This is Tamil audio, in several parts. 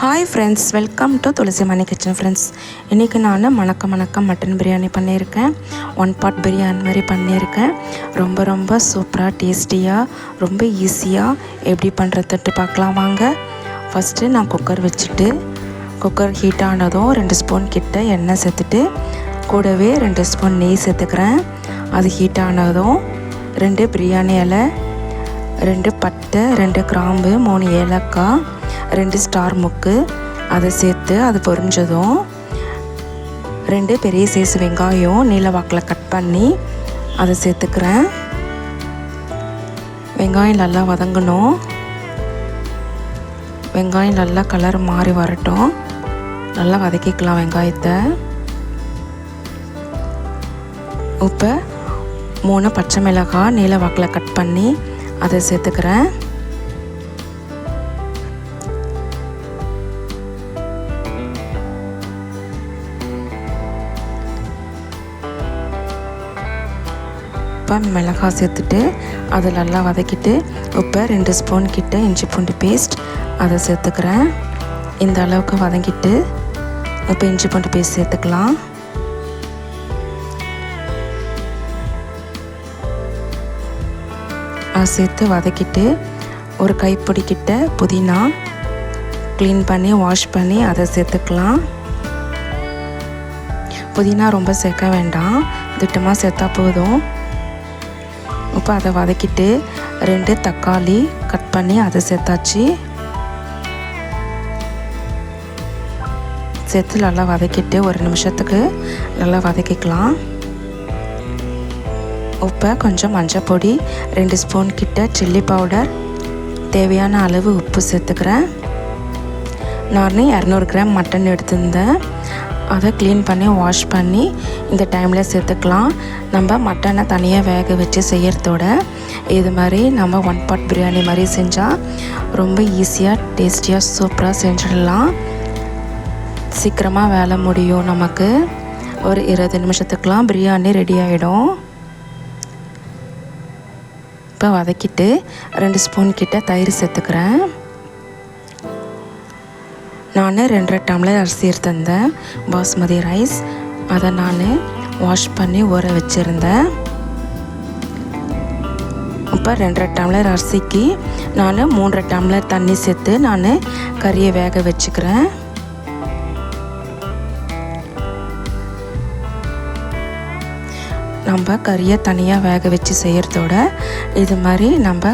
Hi friends welcome to Tulasi Mani kitchen friends இன்றைக்கி நான் மணக்க மணக்க மட்டன் பிரியாணி பண்ணியிருக்கேன். ஒன் பாட் பிரியாணி மாதிரி பண்ணியிருக்கேன். ரொம்ப ரொம்ப சூப்பராக டேஸ்டியாக ரொம்ப ஈஸியாக எப்படி பண்ணுறதுட்டு பார்க்கலாம் வாங்க. ஃபஸ்ட்டு நான் குக்கர் வச்சுட்டு குக்கர் ஹீட் ஆனதும் ரெண்டு ஸ்பூன் கிட்ட எண்ணெய் சேர்த்துட்டு கூடவே ரெண்டு ஸ்பூன் நெய் சேர்த்துக்கிறேன். அது ஹீட் ஆனதும் ரெண்டு பிரியாணி இலை ரெண்டு பட்டை ரெண்டு கிராம்பு மூணு ஏலக்காய் ரெண்டு ஸ்டார் முக்கு. அதை சேர்த்து அது பொரிஞ்சதும் ரெண்டு பெரிய சைஸ் வெங்காயம் நீல வாக்கில் கட் பண்ணி அதை சேர்த்துக்கிறேன். வெங்காயம் நல்லா வதங்கணும். வெங்காயம் நல்லா கலர் மாறி வரட்டும். நல்லா வதக்கிக்கலாம் வெங்காயத்தை. இப்போ மூணு பச்சை மிளகாய் நீல வாக்கில் கட் பண்ணி அதை சேர்த்துக்கிறேன். இப்போ மிளகாய் சேர்த்துட்டு அதை நல்லா வதக்கிட்டு இப்போ ரெண்டு ஸ்பூன் கிட்ட இஞ்சி பூண்டு பேஸ்ட் அதை சேர்த்துக்கிறேன். இந்த அளவுக்கு வதங்கிட்டு இப்போ இஞ்சி பூண்டு பேஸ்ட் சேர்த்துக்கலாம். சேர்த்து வதக்கிட்டு ஒரு கைப்பிடிக்கிட்ட புதினா க்ளீன் பண்ணி வாஷ் பண்ணி அதை சேர்த்துக்கலாம். புதினா ரொம்ப சேர்க்க வேண்டாம். திட்டமாக சேர்த்தா போதும். இப்போ அதை வதக்கிட்டு ரெண்டு தக்காளி கட் பண்ணி அதை சேர்த்தாச்சு. சேர்த்து நல்லா வதக்கிட்டு ஒரு நிமிஷத்துக்கு நல்லா வதக்கிக்கலாம். உப்பை கொஞ்சம் மஞ்சள் பொடி ரெண்டு ஸ்பூன் கிட்ட சில்லி பவுடர் தேவையான அளவு உப்பு சேர்த்துக்கிறேன். நான் இரநூறு கிராம் மட்டன் எடுத்திருந்தேன். அதை க்ளீன் பண்ணி வாஷ் பண்ணி இந்த டைமில் சேர்த்துக்கலாம். நம்ம மட்டனை தனியாக வேக வச்சு செய்கிறதோட இது மாதிரி நம்ம ஒன் பாட் பிரியாணி மாதிரி செஞ்சால் ரொம்ப ஈஸியாக டேஸ்டியாக சூப்பராக செஞ்சிடலாம். சீக்கிரமாக வேலை முடியும் நமக்கு. ஒரு இருபது நிமிஷத்துக்கெலாம் பிரியாணி ரெடி ஆகிடும் இப்போ வதக்கிட்டு ரெண்டு ஸ்பூன் கிட்ட தயிர் சேர்த்துக்கிறேன். நான் ரெண்டரை டம்ளர் அரிசி எடுத்திருந்தேன். பாஸ்மதி ரைஸ். அதை நான் வாஷ் பண்ணி ஊற வச்சுருந்தேன். இப்போ ரெண்டரை டம்ளர் அரிசிக்கு நான் மூன்றரை டம்ளர் தண்ணி சேர்த்து நான் கறியை வேக வச்சுக்கிறேன். நம்ம கறியை தனியாக வேக வச்சு செய்கிறதோட இது மாதிரி நம்ம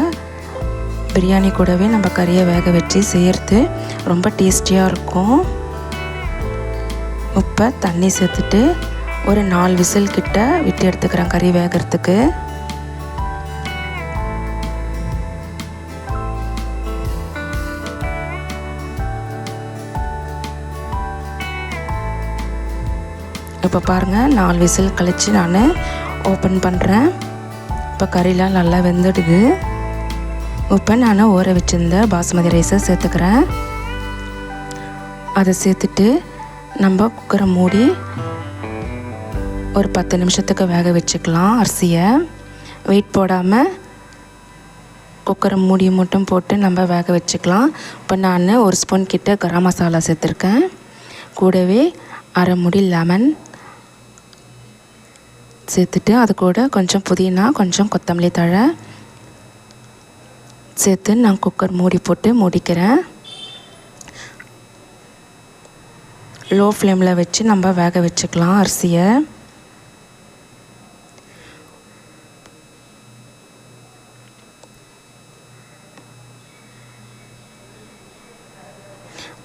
பிரியாணி கூடவே நம்ம கறியை வேக வச்சு செய்கிறது ரொம்ப டேஸ்டியாக இருக்கும். இப்போ தண்ணி சேர்த்துட்டு ஒரு நாலு விசில் கிட்ட விட்டு எடுத்துக்கிறேன் கறி வேகிறதுக்கு. இப்போ பாருங்கள் நாலு விசில் கழித்து நான் ஓப்பன் பண்ணுறேன் இப்போ கறிலாம் நல்லா வெந்துடுது. இப்போ நான் ஊற வச்சுருந்த பாஸ்மதி ரைஸை சேர்த்துக்கிறேன். அதை சேர்த்துட்டு நம்ம குக்கரை மூடி ஒரு பத்து நிமிஷத்துக்கு வேக வச்சுக்கலாம் அரிசியை. வெயிட் போடாமல் குக்கரை மூடி மட்டும் போட்டு நம்ம வேக வச்சுக்கலாம். இப்போ நான் ஒரு ஸ்பூன் கிட்ட கரம் மசாலா சேர்த்துருக்கேன். கூடவே அரை முடி லெமன் சேர்த்துட்டு அது கூட கொஞ்சம் புதினா கொஞ்சம் கொத்தமல்லி தழை சேர்த்து நான் குக்கர் மூடி போட்டு மூடிக்கிறேன். லோ ஃப்ளேமில் வச்சு நம்ம வேக வச்சுக்கலாம் அரிசியை.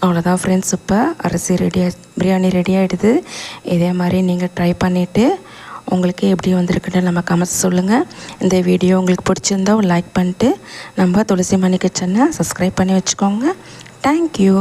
அவ்வளோதான் ஃப்ரெண்ட்ஸ் இப்போ அரிசி ரெடியாக பிரியாணி ரெடி ஆகிடுது இதே மாதிரி நீங்கள் ட்ரை பண்ணிவிட்டு உங்களுக்கு எப்படி வந்திருக்குன்னு நம்ம கமெண்ட்ஸ் சொல்லுங்கள் இந்த வீடியோ உங்களுக்கு பிடிச்சிருந்தா லைக் பண்ணிட்டு நம்ம துளசி மணி கிச்சனை சப்ஸ்கிரைப் பண்ணி வச்சுக்கோங்க. தேங்க்யூ